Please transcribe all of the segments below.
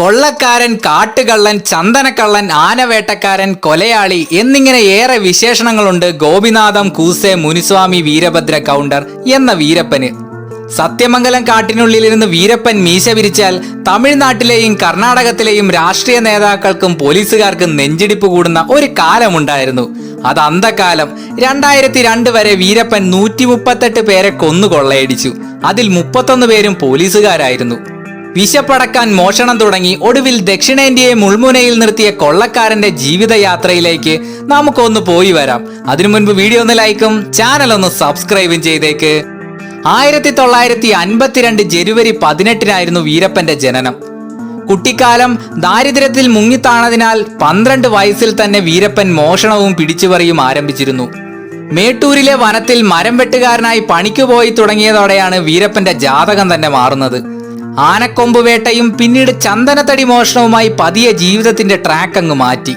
കൊള്ളക്കാരൻ കാട്ടുകള്ളൻ ചന്ദനക്കള്ളൻ ആനവേട്ടക്കാരൻ കൊലയാളി എന്നിങ്ങനെ ഏറെ വിശേഷണങ്ങളുണ്ട് ഗോപിനാഥം കൂസെ മുനിസ്വാമി വീരഭദ്ര കൗണ്ടർ എന്ന വീരപ്പന്. സത്യമംഗലം കാട്ടിനുള്ളിലിരുന്ന് വീരപ്പൻ മീശ വിരിച്ചാൽ തമിഴ്നാട്ടിലെയും കർണാടകത്തിലെയും രാഷ്ട്രീയ നേതാക്കൾക്കും പോലീസുകാർക്കും നെഞ്ചിടിപ്പ് കൂടുന്ന ഒരു കാലമുണ്ടായിരുന്നു. അത് അന്ധകാലം. രണ്ടായിരത്തി രണ്ട് വരെ വീരപ്പൻ നൂറ്റി മുപ്പത്തെട്ട് പേരെ കൊന്നു കൊള്ളയടിച്ചു അതിൽ മുപ്പത്തൊന്ന് പേരും പോലീസുകാരായിരുന്നു. വിശപ്പടക്കാൻ മോഷണം തുടങ്ങി ഒടുവിൽ ദക്ഷിണേന്ത്യയെ മുൾമുനയിൽ നിർത്തിയ കൊള്ളക്കാരന്റെ ജീവിതയാത്രയിലേക്ക് നമുക്കൊന്ന് പോയി വരാം. അതിനു മുൻപ് വീഡിയോ ഒന്ന് ലൈക്കും ചാനൽ ഒന്ന് സബ്സ്ക്രൈബും ചെയ്തേക്ക്. ആയിരത്തി തൊള്ളായിരത്തി അൻപത്തിരണ്ട് ജനുവരി പതിനെട്ടിനായിരുന്നു വീരപ്പന്റെ ജനനം. കുട്ടിക്കാലം ദാരിദ്ര്യത്തിൽ മുങ്ങിത്താണതിനാൽ പന്ത്രണ്ട് വയസ്സിൽ തന്നെ വീരപ്പൻ മോഷണവും പിടിച്ചുപറിയും ആരംഭിച്ചിരുന്നു. മേട്ടൂരിലെ വനത്തിൽ മരം വെട്ടുകാരനായി പണിക്ക് പോയി തുടങ്ങിയതോടെയാണ് വീരപ്പന്റെ ജാതകം തന്നെ മാറുന്നത്. ആനക്കൊമ്പ് വേട്ടയും പിന്നീട് ചന്ദനത്തടി മോഷണവുമായി പതിയെ ജീവിതത്തിന്റെ ട്രാക്ക് അങ്ങ് മാറ്റി.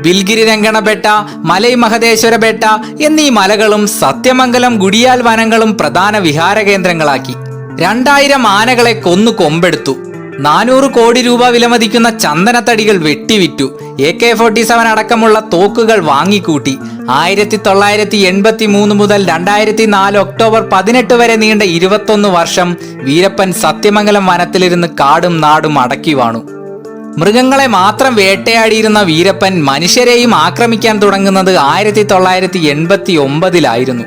ബിൽഗിരി രംഗണബെട്ട മലൈ മഹദേശ്വര ബെട്ട എന്നീ മലകളും സത്യമംഗലം ഗുഡിയാൽ വനങ്ങളും പ്രധാന വിഹാര കേന്ദ്രങ്ങളാക്കി. രണ്ടായിരം ആനകളെ കൊന്നു കൊമ്പെടുത്തു. നാനൂറ് കോടി രൂപ വിലമതിക്കുന്ന ചന്ദനത്തടികൾ വെട്ടിവിറ്റു. എ കെ ഫോർട്ടി സെവൻ അടക്കമുള്ള തോക്കുകൾ വാങ്ങിക്കൂട്ടി. ആയിരത്തി തൊള്ളായിരത്തി എൺപത്തി മൂന്ന് മുതൽ രണ്ടായിരത്തി നാല് ഒക്ടോബർ പതിനെട്ട് വരെ നീണ്ട ഇരുപത്തൊന്ന് വർഷം വീരപ്പൻ സത്യമംഗലം വനത്തിലിരുന്ന് കാടും നാടും അടക്കി വാണു. മൃഗങ്ങളെ മാത്രം വേട്ടയാടിയിരുന്ന വീരപ്പൻ മനുഷ്യരെയും ആക്രമിക്കാൻ തുടങ്ങുന്നത് ആയിരത്തി തൊള്ളായിരത്തി എൺപത്തി ഒമ്പതിലായിരുന്നു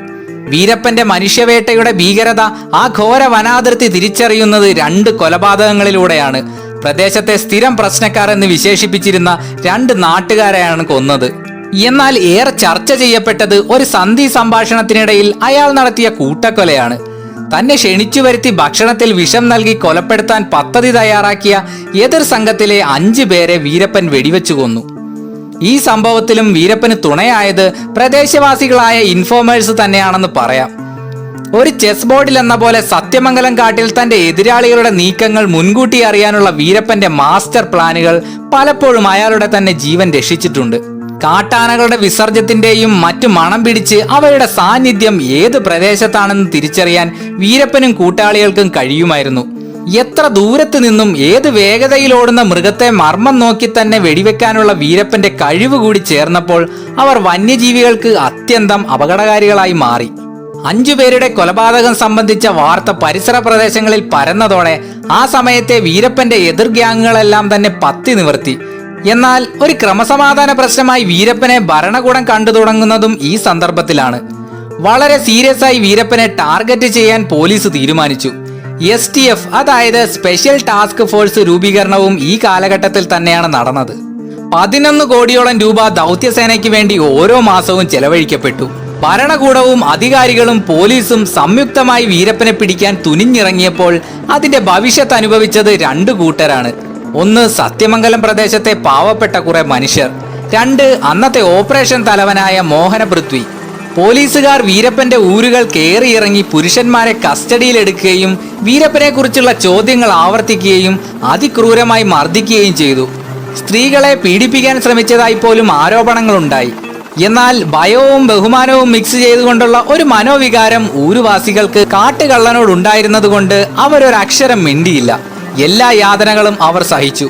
വീരപ്പന്റെ മനുഷ്യവേട്ടയുടെ ഭീകരത ആ ഘോര വനാതിർത്തി തിരിച്ചറിയുന്നത് രണ്ട് കൊലപാതകങ്ങളിലൂടെയാണ്. പ്രദേശത്തെ സ്ഥിരം പ്രശ്നക്കാർ എന്ന് വിശേഷിപ്പിച്ചിരുന്ന രണ്ട് നാട്ടുകാരെയാണ് കൊന്നത്. എന്നാൽ ഏറെ ചർച്ച ചെയ്യപ്പെട്ടത് ഒരു സന്ധി സംഭാഷണത്തിനിടയിൽ അയാൾ നടത്തിയ കൂട്ടക്കൊലയാണ്. തന്നെ ക്ഷണിച്ചു വരുത്തി ഭക്ഷണത്തിൽ വിഷം നൽകി കൊലപ്പെടുത്താൻ പദ്ധതി തയ്യാറാക്കിയ എതിർ സംഘത്തിലെ അഞ്ചു പേരെ വീരപ്പൻ വെടിവെച്ചു കൊന്നു. ഈ സംഭവത്തിലും വീരപ്പന് തുണയായത് പ്രദേശവാസികളായ ഇൻഫോമേഴ്സ് തന്നെയാണെന്ന് പറയാം. ഒരു ചെസ് ബോർഡിൽ എന്ന പോലെ സത്യമംഗലം കാട്ടിൽ തന്റെ എതിരാളികളുടെ നീക്കങ്ങൾ മുൻകൂട്ടി അറിയാനുള്ള വീരപ്പന്റെ മാസ്റ്റർ പ്ലാനുകൾ പലപ്പോഴും അയാളുടെ തന്നെ ജീവൻ രക്ഷിച്ചിട്ടുണ്ട്. കാട്ടാനകളുടെ വിസർജ്യത്തിന്റെയും മറ്റു മണം പിടിച്ച് അവയുടെ സാന്നിധ്യം ഏത് പ്രദേശത്താണെന്ന് തിരിച്ചറിയാൻ വീരപ്പനും കൂട്ടാളികൾക്കും കഴിയുമായിരുന്നു. എത്ര ദൂരത്ത് നിന്നും ഏത് വേഗതയിലോടുന്ന മൃഗത്തെ മർമ്മം നോക്കി തന്നെ വെടിവെക്കാനുള്ള വീരപ്പന്റെ കഴിവ് കൂടി ചേർന്നപ്പോൾ അവർ വന്യജീവികൾക്ക് അത്യന്തം അപകടകാരികളായി മാറി. അഞ്ചു പേരുടെ കൊലപാതകം സംബന്ധിച്ച വാർത്ത പരിസര പ്രദേശങ്ങളിൽ പരന്നതോടെ ആ സമയത്തെ വീരപ്പന്റെ എതിർ ഗ്യാങ്ങുകളെല്ലാം തന്നെ പത്തി നിവർത്തി. എന്നാൽ ഒരു ക്രമസമാധാന പ്രശ്നമായി വീരപ്പനെ ഭരണകൂടം കണ്ടു തുടങ്ങുന്നതും ഈ സന്ദർഭത്തിലാണ്. വളരെ സീരിയസ് ആയി വീരപ്പനെ ടാർഗറ്റ് ചെയ്യാൻ പോലീസ് തീരുമാനിച്ചു. എസ് ടി എഫ് അതായത് സ്പെഷ്യൽ ടാസ്ക് ഫോഴ്സ് രൂപീകരണവും ഈ കാലഘട്ടത്തിൽ തന്നെയാണ് നടന്നത്. പതിനൊന്ന് കോടിയോളം രൂപ ദൗത്യസേനയ്ക്ക് വേണ്ടി ഓരോ മാസവും ചെലവഴിക്കപ്പെട്ടു. ഭരണകൂടവും അധികാരികളും പോലീസും സംയുക്തമായി വീരപ്പനെ പിടിക്കാൻ തുനിഞ്ഞിറങ്ങിയപ്പോൾ അതിന്റെ ഭവിഷ്യത്ത് അനുഭവിച്ചത് രണ്ടു കൂട്ടരാണ്. ഒന്ന് സത്യമംഗലം പ്രദേശത്തെ പാവപ്പെട്ട കുറെ മനുഷ്യർ. രണ്ട് അന്നത്തെ ഓപ്പറേഷൻ തലവനായ മോഹന പൃഥ്വി. പോലീസുകാർ വീരപ്പന്റെ ഊരുകൾ കയറിയിറങ്ങി പുരുഷന്മാരെ കസ്റ്റഡിയിലെടുക്കുകയും വീരപ്പനെ കുറിച്ചുള്ള ചോദ്യങ്ങൾ ആവർത്തിക്കുകയും അതിക്രൂരമായി മർദ്ദിക്കുകയും ചെയ്തു. സ്ത്രീകളെ പീഡിപ്പിക്കാൻ ശ്രമിച്ചതായി പോലും ആരോപണങ്ങളുണ്ടായി. എന്നാൽ ഭയവും ബഹുമാനവും മിക്സ് ചെയ്തുകൊണ്ടുള്ള ഒരു മനോവികാരം ഊരുവാസികൾക്ക് കാട്ടുകള്ളനോട് ഉണ്ടായിരുന്നതുകൊണ്ട് അവരൊരക്ഷരം മിണ്ടിയില്ല. എല്ലാ യാതനകളും അവർ സഹിച്ചു.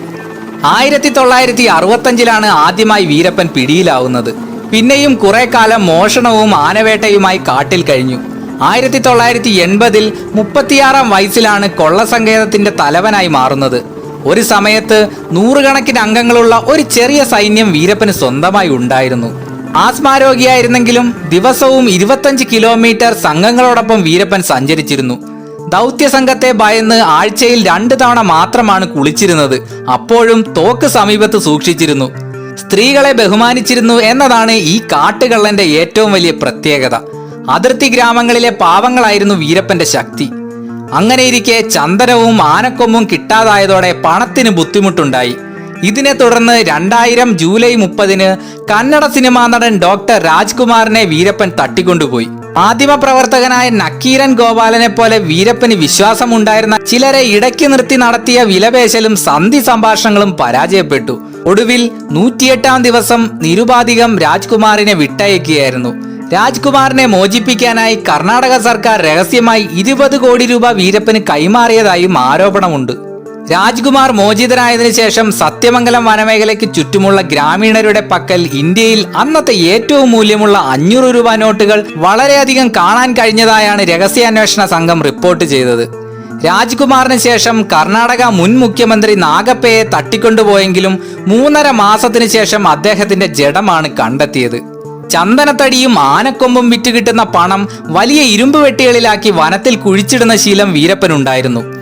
ആയിരത്തി തൊള്ളായിരത്തി അറുപത്തഞ്ചിലാണ് ആദ്യമായി വീരപ്പൻ പിടിയിലാവുന്നത്. പിന്നെയും കുറെ കാലം മോഷണവും ആനവേട്ടയുമായി കാട്ടിൽ കഴിഞ്ഞു. ആയിരത്തി തൊള്ളായിരത്തി എൺപതിൽ മുപ്പത്തിയാറാം വയസ്സിലാണ് കൊള്ളസങ്കേതത്തിന്റെ തലവനായി മാറുന്നത്. ഒരു സമയത്ത് നൂറുകണക്കിന് അംഗങ്ങളുള്ള ഒരു ചെറിയ സൈന്യം വീരപ്പന് സ്വന്തമായി ഉണ്ടായിരുന്നു. ആസ്മാരോഗിയായിരുന്നെങ്കിലും ദിവസവും ഇരുപത്തഞ്ച് കിലോമീറ്റർ സംഘങ്ങളോടൊപ്പം വീരപ്പൻ സഞ്ചരിച്ചിരുന്നു. ദൗത്യ സംഘത്തെ ഭയന്ന് ആഴ്ചയിൽ രണ്ടു തവണ മാത്രമാണ് കുളിച്ചിരുന്നത്. അപ്പോഴും തോക്ക് സമീപത്ത് സൂക്ഷിച്ചിരുന്നു. സ്ത്രീകളെ ബഹുമാനിച്ചിരുന്നു എന്നതാണ് ഈ കാട്ടുകള്ളന്റെ ഏറ്റവും വലിയ പ്രത്യേകത. അതിർത്തി ഗ്രാമങ്ങളിലെ പാവങ്ങളായിരുന്നു വീരപ്പന്റെ ശക്തി. അങ്ങനെയിരിക്കെ ചന്ദനവും ആനക്കൊമ്പും കിട്ടാതായതോടെ പണത്തിന് ബുദ്ധിമുട്ടുണ്ടായി. ഇതിനെ തുടർന്ന് രണ്ടായിരം ജൂലൈ മുപ്പതിന് കന്നഡ സിനിമാ നടൻ ഡോക്ടർ രാജ്കുമാറിനെ വീരപ്പൻ തട്ടിക്കൊണ്ടുപോയി. മാധ്യമപ്രവർത്തകനായ നക്കീരൻ ഗോപാലനെ പോലെ വീരപ്പന് വിശ്വാസമുണ്ടായിരുന്ന ചിലരെ ഇടയ്ക്ക് നിർത്തി നടത്തിയ വിലപേശലും സന്ധി സംഭാഷണങ്ങളും പരാജയപ്പെട്ടു. ഒടുവിൽ നൂറ്റിയെട്ടാം ദിവസം നിരുപാധികം രാജ്കുമാറിനെ വിട്ടയക്കുകയായിരുന്നു. രാജ്കുമാറിനെ മോചിപ്പിക്കാനായി കർണാടക സർക്കാർ രഹസ്യമായി ഇരുപത് കോടി രൂപ വീരപ്പന് കൈമാറിയതായും ആരോപണമുണ്ട്. രാജ്കുമാർ മോചിതനായതിനു ശേഷം സത്യമംഗലം വനമേഖലയ്ക്ക് ചുറ്റുമുള്ള ഗ്രാമീണരുടെ പക്കൽ ഇന്ത്യയിൽ അന്നത്തെ ഏറ്റവും മൂല്യമുള്ള അഞ്ഞൂറ് രൂപ നോട്ടുകൾ വളരെയധികം കാണാൻ കഴിഞ്ഞതായാണ് രഹസ്യാന്വേഷണ സംഘം റിപ്പോർട്ട് ചെയ്തത്. രാജ്കുമാറിന് ശേഷം കർണാടക മുൻ മുഖ്യമന്ത്രി നാഗപ്പയെ തട്ടിക്കൊണ്ടുപോയെങ്കിലും മൂന്നര മാസത്തിനു ശേഷം അദ്ദേഹത്തിന്റെ ജഡമാണ് കണ്ടെത്തിയത്. ചന്ദനത്തടിയും ആനക്കൊമ്പും വിറ്റ് കിട്ടുന്ന പണം വലിയ ഇരുമ്പ് വെട്ടികളിലാക്കി വനത്തിൽ കുഴിച്ചിടുന്ന ശീലം വീരപ്പനുണ്ടായിരുന്നു.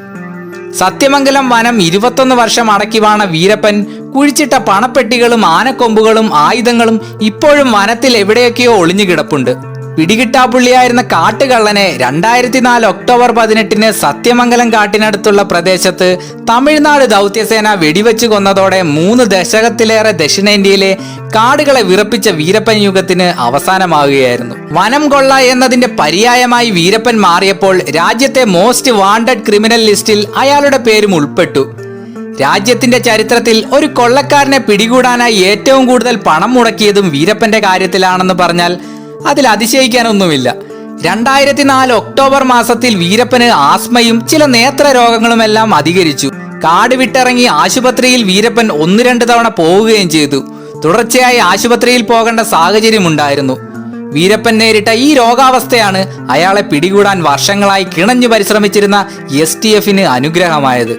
സത്യമംഗലം വനം ഇരുപത്തൊന്ന് വർഷം അടക്കിവാണ വീരപ്പൻ കുഴിച്ചിട്ട പണപ്പെട്ടികളും ആനക്കൊമ്പുകളും ആയുധങ്ങളും ഇപ്പോഴും വനത്തിൽ എവിടെയൊക്കെയോ ഒളിഞ്ഞു കിടപ്പുണ്ട് പിടികിട്ടാപ്പുള്ളിയായിരുന്ന കാട്ടുകള്ളനെ രണ്ടായിരത്തി നാല് ഒക്ടോബർ പതിനെട്ടിന് സത്യമംഗലം കാട്ടിനടുത്തുള്ള പ്രദേശത്ത് തമിഴ്നാട് ദൗത്യസേന വെടിവെച്ച് കൊന്നതോടെ മൂന്ന് ദശകത്തിലേറെ ദക്ഷിണേന്ത്യയിലെ കാടുകളെ വിറപ്പിച്ച വീരപ്പൻ യുഗത്തിന് അവസാനമാകുകയായിരുന്നു. വനം കൊള്ള എന്നതിന്റെ പര്യായമായി വീരപ്പൻ മാറിയപ്പോൾ രാജ്യത്തെ മോസ്റ്റ് വാണ്ടഡ് ക്രിമിനൽ ലിസ്റ്റിൽ അയാളുടെ പേരും ഉൾപ്പെട്ടു. രാജ്യത്തിന്റെ ചരിത്രത്തിൽ ഒരു കൊള്ളക്കാരനെ പിടികൂടാനായി ഏറ്റവും കൂടുതൽ പണം മുടക്കിയതും വീരപ്പന്റെ കാര്യത്തിലാണെന്ന് പറഞ്ഞാൽ അതിൽ അതിശയിക്കാനൊന്നുമില്ല. രണ്ടായിരത്തി നാല് ഒക്ടോബർ മാസത്തിൽ വീരപ്പന് ആസ്മയും ചില നേത്ര രോഗങ്ങളുമെല്ലാം അധികരിച്ചു. കാട് വിട്ടിറങ്ങി ആശുപത്രിയിൽ വീരപ്പൻ ഒന്ന് രണ്ട് തവണ പോവുകയും ചെയ്തു. തുടർച്ചയായി ആശുപത്രിയിൽ പോകേണ്ട സാഹചര്യമുണ്ടായിരുന്നു. വീരപ്പൻ നേരിട്ട ഈ രോഗാവസ്ഥയാണ് അയാളെ പിടികൂടാൻ വർഷങ്ങളായി കിണഞ്ഞു പരിശ്രമിച്ചിരുന്ന എസ് ടി എഫിന് അനുഗ്രഹമായത്.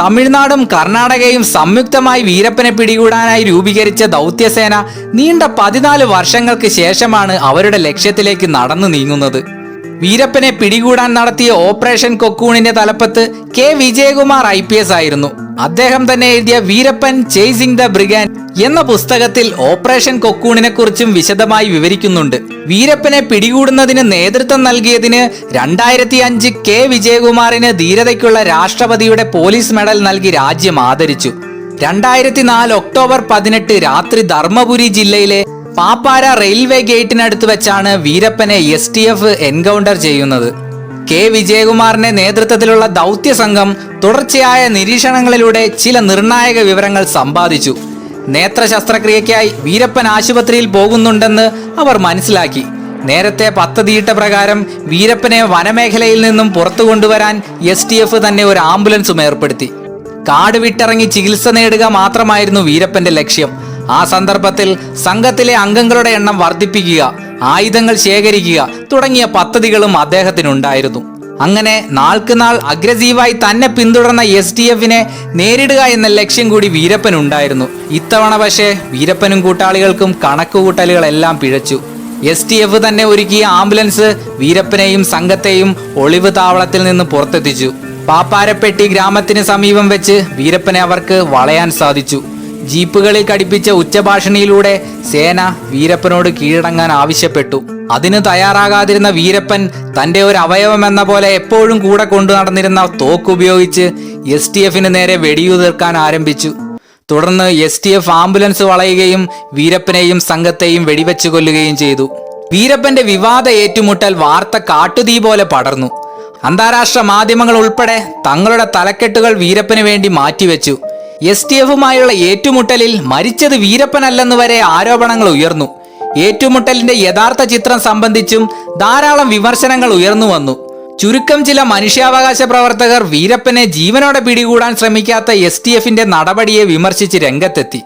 തമിഴ്നാടും കർണാടകയും സംയുക്തമായി വീരപ്പനെ പിടികൂടാനായി രൂപീകരിച്ച ദൗത്യസേന നീണ്ട പതിനാല് വർഷങ്ങൾക്ക് ശേഷമാണ് അവരുടെ ലക്ഷ്യത്തിലേക്ക് നടന്നു നീങ്ങുന്നത്. വീരപ്പനെ പിടികൂടാൻ നടത്തിയ ഓപ്പറേഷൻ കൊക്കൂണിന്റെ തലപ്പത്ത് K Vijayakumar I P S ആയിരുന്നു. അദ്ദേഹം തന്നെ എഴുതിയ വീരപ്പൻ ചേസിംഗ് ദ ബ്രിഗാൻ എന്ന പുസ്തകത്തിൽ ഓപ്പറേഷൻ കൊക്കൂണിനെ കുറിച്ചും വിശദമായി വിവരിക്കുന്നുണ്ട്. വീരപ്പനെ പിടികൂടുന്നതിന് നേതൃത്വം നൽകിയതിന് രണ്ടായിരത്തി അഞ്ച് കെ വിജയകുമാറിന് ധീരതയ്ക്കുള്ള രാഷ്ട്രപതിയുടെ പോലീസ് മെഡൽ നൽകി രാജ്യം ആദരിച്ചു. രണ്ടായിരത്തി നാല് ഒക്ടോബർ പതിനെട്ട് രാത്രി ധർമ്മപുരി ജില്ലയിലെ പാപ്പാര റെയിൽവേ ഗേറ്റിനടുത്ത് വെച്ചാണ് വീരപ്പനെ എസ് ടി എഫ് എൻകൗണ്ടർ ചെയ്യുന്നത്. കെ വിജയകുമാറിന്റെ നേതൃത്വത്തിലുള്ള ദൗത്യ സംഘം തുടർച്ചയായ നിരീക്ഷണങ്ങളിലൂടെ ചില നിർണായക വിവരങ്ങൾ സമ്പാദിച്ചു. നേത്ര ശസ്ത്രക്രിയയ്ക്കായി വീരപ്പൻ ആശുപത്രിയിൽ പോകുന്നുണ്ടെന്ന് അവർ മനസ്സിലാക്കി. നേരത്തെ പദ്ധതിയിട്ട പ്രകാരം വീരപ്പനെ വനമേഖലയിൽ നിന്നും പുറത്തു കൊണ്ടുവരാൻ എസ് ടി എഫ് തന്നെ ഒരു ആംബുലൻസും ഏർപ്പെടുത്തി. കാട് വിട്ടിറങ്ങി ചികിത്സ നേടുക മാത്രമായിരുന്നു വീരപ്പന്റെ ലക്ഷ്യം. ആ സന്ദർഭത്തിൽ സംഘത്തിലെ അംഗങ്ങളുടെ എണ്ണം വർദ്ധിപ്പിക്കുക ആയുധങ്ങൾ ശേഖരിക്കുക തുടങ്ങിയ പദ്ധതികളും അദ്ദേഹത്തിനുണ്ടായിരുന്നു. അങ്ങനെ നാൾക്കുനാൾ അഗ്രസീവായി തന്നെ പിന്തുടർന്ന എസ് ഡി എഫിനെ നേരിടുക എന്ന ലക്ഷ്യം കൂടി വീരപ്പനുണ്ടായിരുന്നു. ഇത്തവണ പക്ഷേ വീരപ്പനും കൂട്ടാളികൾക്കും കണക്കുകൂട്ടലുകളെല്ലാം പിഴച്ചു. എസ് ടി എഫ് തന്നെ ഒരുക്കിയ ആംബുലൻസ് വീരപ്പനെയും സംഘത്തെയും ഒളിവ് താവളത്തിൽ നിന്ന് പുറത്തെത്തിച്ചു. പാപ്പാരപ്പെട്ടി ഗ്രാമത്തിന് സമീപം വെച്ച് വീരപ്പനെ അവർക്ക് വളയാൻ സാധിച്ചു. ജീപ്പുകളിൽ കടിപ്പിച്ച ഉച്ചഭാഷണിയിലൂടെ സേന വീരപ്പനോട് കീഴടങ്ങാൻ ആവശ്യപ്പെട്ടു. അതിന് തയ്യാറാകാതിരുന്ന വീരപ്പൻ തന്റെ ഒരു അവയവം എന്ന പോലെ എപ്പോഴും കൂടെ കൊണ്ടു നടന്നിരുന്ന തോക്ക് ഉപയോഗിച്ച് എസ് ടി എഫിന് നേരെ വെടിയുതിർക്കാൻ ആരംഭിച്ചു. തുടർന്ന് എസ് ടി എഫ് ആംബുലൻസ് വളയുകയും വീരപ്പനെയും സംഘത്തെയും വെടിവെച്ചു കൊല്ലുകയും ചെയ്തു. വീരപ്പന്റെ വിവാദ ഏറ്റുമുട്ടൽ വാർത്ത കാട്ടുതീ പോലെ പടർന്നു. അന്താരാഷ്ട്ര മാധ്യമങ്ങൾ ഉൾപ്പെടെ തങ്ങളുടെ തലക്കെട്ടുകൾ വീരപ്പന് വേണ്ടി മാറ്റിവെച്ചു. എസ് ടി എഫുമായുള്ള ഏറ്റുമുട്ടലിൽ മരിച്ചത് വീരപ്പനല്ലെന്ന് വരെ ആരോപണങ്ങൾ ഉയർന്നു. ഏറ്റുമുട്ടലിന്റെ യഥാർത്ഥ ചിത്രം സംബന്ധിച്ചും ധാരാളം വിമർശനങ്ങൾ ഉയർന്നു വന്നു. ചുരുക്കം ചില മനുഷ്യാവകാശ പ്രവർത്തകർ വീരപ്പനെ ജീവനോടെ പിടികൂടാൻ ശ്രമിക്കാത്ത എസ് ടി എഫിന്റെ നടപടിയെ വിമർശിച്ച് രംഗത്തെത്തി.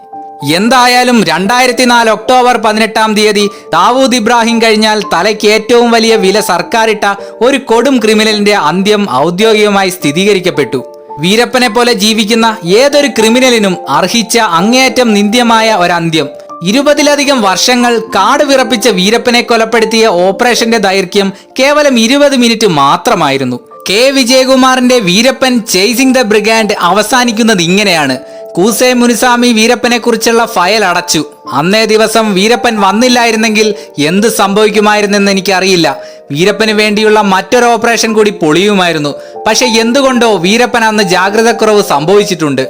എന്തായാലും രണ്ടായിരത്തി നാല് ഒക്ടോബർ പതിനെട്ടാം തീയതി ദാവൂദ് ഇബ്രാഹിം കഴിഞ്ഞാൽ തലയ്ക്ക് ഏറ്റവും വലിയ വില സർക്കാരിട്ട ഒരു കൊടും ക്രിമിനലിന്റെ അന്ത്യം ഔദ്യോഗികമായി സ്ഥിരീകരിക്കപ്പെട്ടു. വീരപ്പനെ പോലെ ജീവിക്കുന്ന ഏതൊരു ക്രിമിനലിനും അർഹിച്ച അങ്ങേയറ്റം നിന്ദ്യമായ ഒരന്ത്യം. ഇരുപതിലധികം വർഷങ്ങൾ കാട് വിറപ്പിച്ച വീരപ്പനെ കൊലപ്പെടുത്തിയ ഓപ്പറേഷന്റെ ദൈർഘ്യം കേവലം ഇരുപത് മിനിറ്റ് മാത്രമായിരുന്നു. കെ. വിജയകുമാറിന്റെ വീരപ്പൻ ചേസിംഗ് ദ ബ്രിഗാൻഡ് അവസാനിക്കുന്നത് ഇങ്ങനെയാണ്. കൂസെ മുനിസ്വാമി വീരപ്പനെ കുറിച്ചുള്ള ഫയൽ അടച്ചു. അന്നേ ദിവസം വീരപ്പൻ വന്നില്ലായിരുന്നെങ്കിൽ എന്ത് സംഭവിക്കുമായിരുന്നെന്ന് എനിക്കറിയില്ല. വീരപ്പന് വേണ്ടിയുള്ള മറ്റൊരു ഓപ്പറേഷൻ കൂടി പൊളിയുമായിരുന്നു. പക്ഷെ എന്തുകൊണ്ടോ വീരപ്പൻ അന്ന് ജാഗ്രതക്കുറവ് സംഭവിച്ചിട്ടുണ്ട്.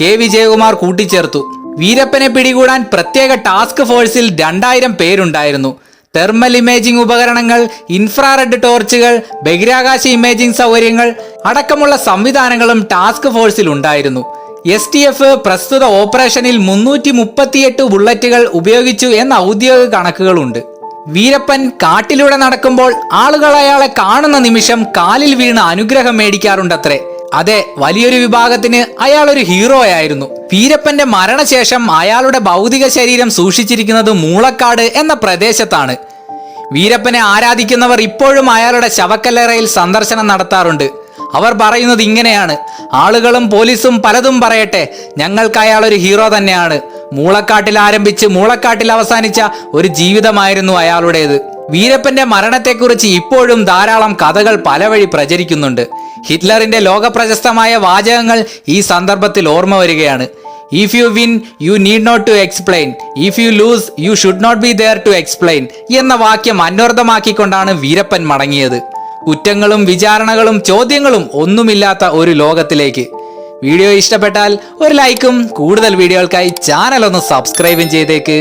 കെ വിജയകുമാർ കൂട്ടിച്ചേർത്തു. വീരപ്പനെ പിടികൂടാൻ പ്രത്യേക ടാസ്ക് ഫോഴ്സിൽ രണ്ടായിരം പേരുണ്ടായിരുന്നു. തെർമൽ ഇമേജിംഗ് ഉപകരണങ്ങൾ ഇൻഫ്രാറെഡ് ടോർച്ചുകൾ ബഹിരാകാശ ഇമേജിംഗ് സൗകര്യങ്ങൾ അടക്കമുള്ള സംവിധാനങ്ങളും ടാസ്ക് ഫോഴ്സിൽ ഉണ്ടായിരുന്നു. എസ് ടി എഫ് പ്രസ്തുത ഓപ്പറേഷനിൽ മുന്നൂറ്റി മുപ്പത്തിയെട്ട് ബുള്ളറ്റുകൾ ഉപയോഗിച്ചു എന്ന ഔദ്യോഗിക കണക്കുകളുണ്ട്. വീരപ്പൻ കാട്ടിലൂടെ നടക്കുമ്പോൾ ആളുകൾ അയാളെ കാണുന്ന നിമിഷം കാലിൽ വീണ് അനുഗ്രഹം മേടിക്കാറുണ്ടത്രേ. അതെ വലിയൊരു വിഭാഗത്തിന് അയാൾ ഒരു ഹീറോ ആയിരുന്നു വീരപ്പന്റെ മരണശേഷം അയാളുടെ ഭൗതിക ശരീരം സൂക്ഷിച്ചിരിക്കുന്നത് മൂളക്കാട് എന്ന പ്രദേശത്താണ്. വീരപ്പനെ ആരാധിക്കുന്നവർ ഇപ്പോഴും അയാളുടെ ശവക്കല്ലറയിൽ സന്ദർശനം നടത്താറുണ്ട്. അവർ പറയുന്നത് ഇങ്ങനെയാണ്. ആളുകളും പോലീസും പലതും പറയട്ടെ. ഞങ്ങൾക്ക് അയാൾ ഒരു ഹീറോ തന്നെയാണ്. മൂളക്കാട്ടിൽ ആരംഭിച്ച് മൂളക്കാട്ടിൽ അവസാനിച്ച ഒരു ജീവിതമായിരുന്നു അയാളുടേത്. വീരപ്പന്റെ മരണത്തെക്കുറിച്ച് ഇപ്പോഴും ധാരാളം കഥകൾ പല വഴി പ്രചരിക്കുന്നുണ്ട്. ഹിറ്റ്ലറിന്റെ ലോകപ്രശസ്തമായ വാചകങ്ങൾ ഈ സന്ദർഭത്തിൽ ഓർമ്മ വരികയാണ്. If you win you need not to explain if you lose you should not be there to explain എന്ന വാക്യം അന്വർത്ഥമാക്കിക്കൊണ്ടാണ് വീരപ്പൻ മടങ്ങിയത്. കുറ്റങ്ങളും വിചാരണകളും ചോദ്യങ്ങളും ഒന്നുമില്ലാത്ത ഒരു ലോകത്തിലേക്ക്. വീഡിയോ ഇഷ്ടപ്പെട്ടാൽ ഒരു ലൈക്കും കൂടുതൽ വീഡിയോകൾക്കായി ചാനൽ ഒന്ന് സബ്സ്ക്രൈബും ചെയ്തേക്ക്.